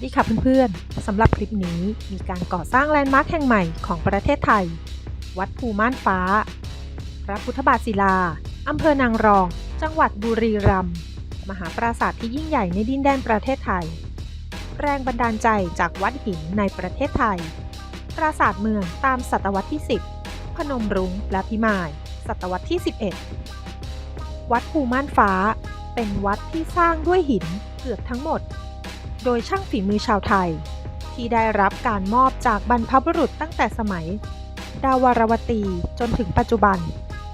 สวัสดีค่ะเพื่อนๆ สำหรับคลิปนี้มีการก่อสร้างแลนด์มาร์คแห่งใหม่ของประเทศไทย วัดภูม่านฟ้า พระพุทธบาทศิลา อำเภอนางรอง จังหวัดบุรีรัมย์ มหาปราสาทที่ยิ่งใหญ่ในดินแดนประเทศไทย แรงบันดาลใจจากวัดหินในประเทศไทย ปราสาทเมืองตามศตวรรษที่ 10 พนมรุ้งและพิมาย ศตวรรษที่ 11 วัดภูม่านฟ้า เป็นวัดที่สร้างด้วยหินเกือบทั้งหมด โดยช่างฝีมือชาวไทย ที่ได้รับการมอบจากบรรพบุรุษตั้งแต่สมัย ดาวรวตีจนถึงปัจจุบัน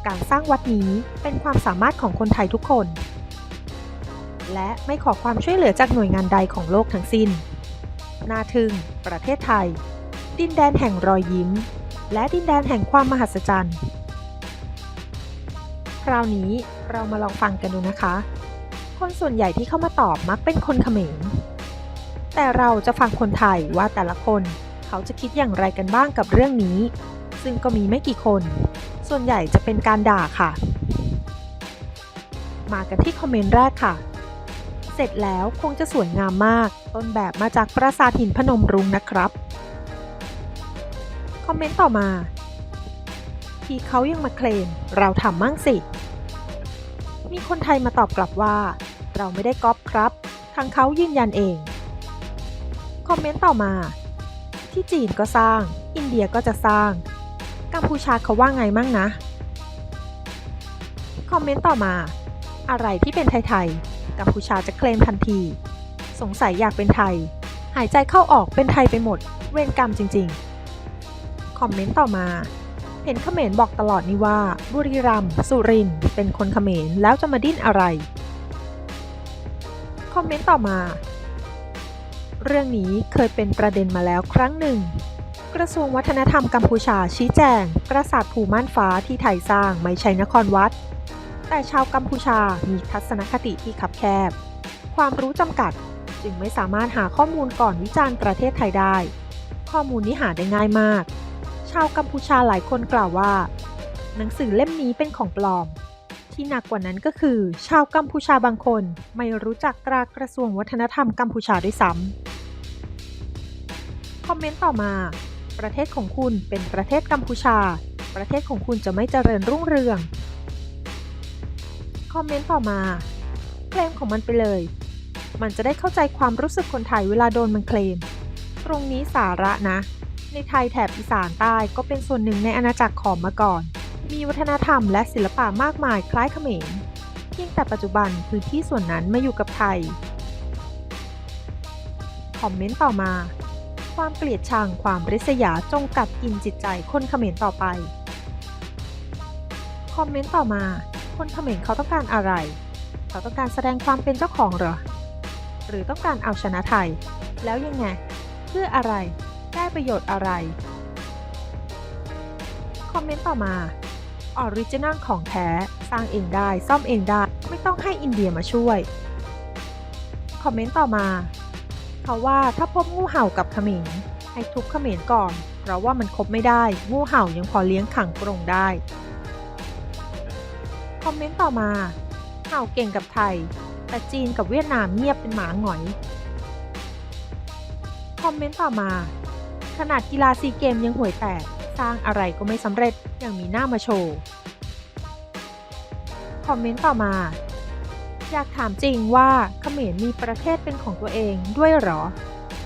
การสร้างวัดนี้เป็นความสามารถของคนไทยทุกคน และไม่ขอความช่วยเหลือจากหน่วยงานใดของโลกทั้งสิ้น นาทึง ประเทศไทย ดินแดนแห่งรอยยิ้ม และดินแดนแห่งความมหัศจรรย์คราวนี้เรามาลองฟังกันดูนะคะ คนส่วนใหญ่ที่เข้ามาตอบมักเป็นคนเขมร แต่เราจะฟังคนไทยว่าแต่ละคน เขาจะคิดอย่างไรกันบ้างกับเรื่องนี้ ซึ่งก็มีไม่กี่คน ส่วนใหญ่จะเป็นการด่าค่ะ มากันที่คอมเมนต์แรกค่ะ เสร็จแล้วคงจะสวยงามมาก ต้นแบบมาจากปราสาทหินพนมรุ้งนะครับ คอมเมนต์ต่อมา ที่เขายังมาเคลม เราทำมั่งสิ มีคนไทยมาตอบกลับว่า เราไม่ได้ก๊อปครับ ทางเขายืนยันเอง คอมเมนต์ต่อมา ที่จีนก็สร้าง อินเดียก็จะสร้าง กัมพูชาเขาว่าไงมั่งนะ คอมเมนต์ต่อมา อะไรที่เป็นไทยๆ กัมพูชาจะเคลมทันที สงสัยอยากเป็นไทย หายใจเข้าออกเป็นไทยไปหมด เวรกรรมจริงๆ คอมเมนต์ต่อมาเห็นเขมรบอกตลอดนี่ว่า บุรีรัมย์สุรินเป็นคนเขมรแล้วจะมาดิ้นอะไร คอมเมนต์ต่อมา เรื่องนี้เคยเป็นประเด็นมาแล้วครั้งหนึ่ง กระทรวงวัฒนธรรมกัมพูชาชี้แจง ปราสาทภูม่านฟ้าที่ไทยสร้างไม่ใช่นครวัด แต่ชาวกัมพูชามีทัศนคติที่คับแคบ ความรู้จำกัดจึงไม่สามารถหาข้อมูลก่อนวิจารณ์ประเทศไทยได้ ข้อมูลนี้หาได้ง่ายมาก ชาวกัมพูชาหลายคนกล่าวว่า หนังสือเล่มนี้เป็นของปลอมที่หนักกว่านั้นก็คือ ชาวกัมพูชาบางคนไม่รู้จักตรากระทรวงวัฒนธรรมกัมพูชาด้วยซ้ำ คอมเมนต์ต่อมา ประเทศของคุณเป็นประเทศกัมพูชา ประเทศของคุณจะไม่เจริญรุ่งเรือง คอมเมนต์ต่อมาเคลมของมันไปเลย มันจะได้เข้าใจความรู้สึกคนไทยเวลาโดนมันเคลม ตรงนี้สาระนะ ในไทยแถบอีสานใต้ก็เป็นส่วนหนึ่งในอาณาจักรขอมมาก่อน มีวัฒนธรรมและศิลปะมากมายคล้ายเขมรเพียงแต่ปัจจุบันพื้นที่ส่วนนั้นมาอยู่กับไทย คอมเมนต์ต่อมา ความเกลียดชังความริษยาจงกัดกินจิตใจคนเขมรต่อไป คอมเมนต์ต่อมา คนเขมรเขาต้องการอะไร เขาต้องการแสดงความเป็นเจ้าของเหรอ หรือต้องการเอาชนะไทย แล้วยังไง เพื่ออะไร ได้ประโยชน์อะไร คอมเมนต์ต่อมาออริจินัลของแท้ สร้างเองได้ ซ่อมเองได้ ไม่ต้องให้อินเดียมาช่วย คอมเมนต์ต่อมา เขาว่าถ้าพบงูเห่ากับเขมรให้ทุบเขมรก่อน เพราะว่ามันคบไม่ได้ งูเห่ายังพอเลี้ยงขังกรงได้ คอมเมนต์ต่อมา เห่าเก่งกับไทย แต่จีนกับเวียดนามเงียบเป็นหมาหงอย คอมเมนต์ต่อมา ขนาดกีฬาซีเกมยังห่วยแตก สร้างอะไรก็ไม่สำเร็จยังมีหน้ามาโชว์ คอมเมนต์ต่อมา อยากถามจริงว่าเขมรมีประเทศเป็นของตัวเองด้วยหรอ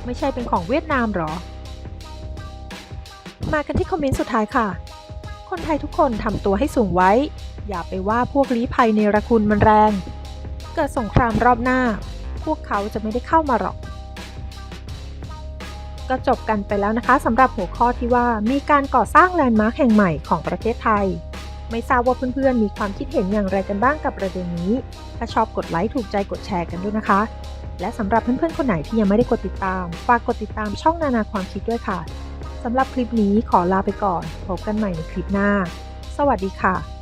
ไม่ใช่เป็นของเวียดนามหรอ มากันที่คอมเมนต์สุดท้ายค่ะ คนไทยทุกคนทำตัวให้สูงไว้ อย่าไปว่าพวกลี้ภัยเนรคุณมันแรง เกิดสงครามรอบหน้า พวกเขาจะไม่ได้เข้ามาหรอก ก็จบกันไปแล้วนะคะสำหรับหัวข้อที่ว่ามีการก่อสร้างแลนด์มาร์คแห่งใหม่ของประเทศไทย ไม่ทราบว่าเพื่อนๆ มีความคิดเห็นอย่างไรกันบ้างกับประเด็นนี้ ถ้าชอบกดไลค์ถูกใจกดแชร์กันด้วยนะคะ และสำหรับเพื่อนๆ คนไหนที่ยังไม่ได้กดติดตาม ฝากกดติดตามช่องนานาความคิดด้วยค่ะ สำหรับคลิปนี้ขอลาไปก่อน พบกันใหม่ในคลิปหน้า สวัสดีค่ะ